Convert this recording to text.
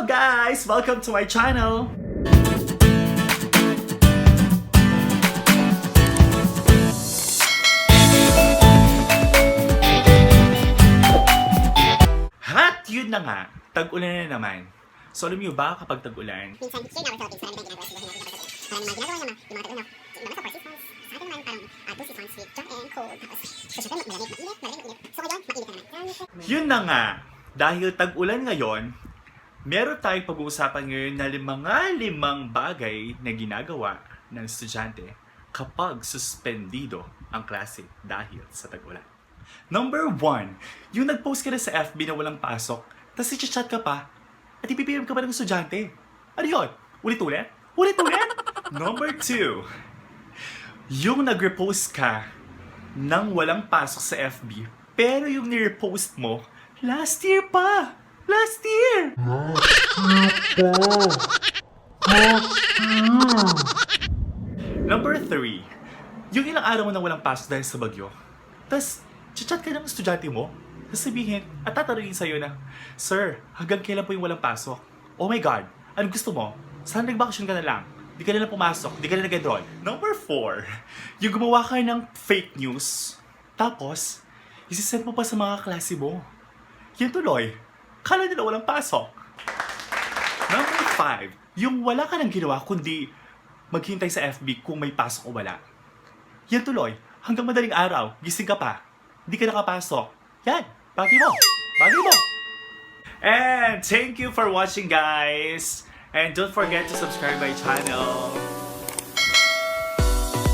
Hello guys! Welcome to my channel! Hat! Yun na nga, tag-ulan na naman. So alam niyo ba kapag tag-ulan, minsan here in our Philippines, marami tayong ginagawa sa buhay natin dapat Parang mga ginagawa niya, mga tag-ulan, no? Sa atin naman, malamig, mainit, malamig, mainit. So ngayon, mainit, mainit. So ngayon, mainit na naman. Yun na nga, dahil tag-ulan ngayon, meron tayong pag-uusapan ngayon na limanga limang bagay na ginagawa ng estudyante kapag suspendido ang klase dahil sa tag-ulan. Number one, yung nag-post ka na sa FB na walang pasok, tapos i-chat ka pa, at ipipirm ka pa ng estudyante. Ano yun? Ulit-ulit? Ulit-ulit? Number two, yung nag-repost ka nang walang pasok sa FB, pero yung nirepost mo, last year pa! Last year! Number three, yung ilang araw mo na walang pasok dahil sa bagyo, tas chat ka ng estudyante mo, tas sabihin, at tatanungin sa'yo na, Sir, hanggang kailan po yung walang pasok? Oh my God, ano gusto mo? Saan nagbakasyon ka na lang? Di ka na lang pumasok, di ka na nag-enroll. Number four, yung gumawa ka ng fake news, tapos, isisend mo pa sa mga klase mo. Yan tuloy, kala nila walang pasok. Number five, yung wala ka nang ginawa kundi maghintay sa FB kung may pasok o wala. Yan tuloy, hanggang madaling araw, gising ka pa, hindi ka nakapasok. Yan, bagay mo, bagay mo. And thank you for watching guys. And don't forget to subscribe my channel.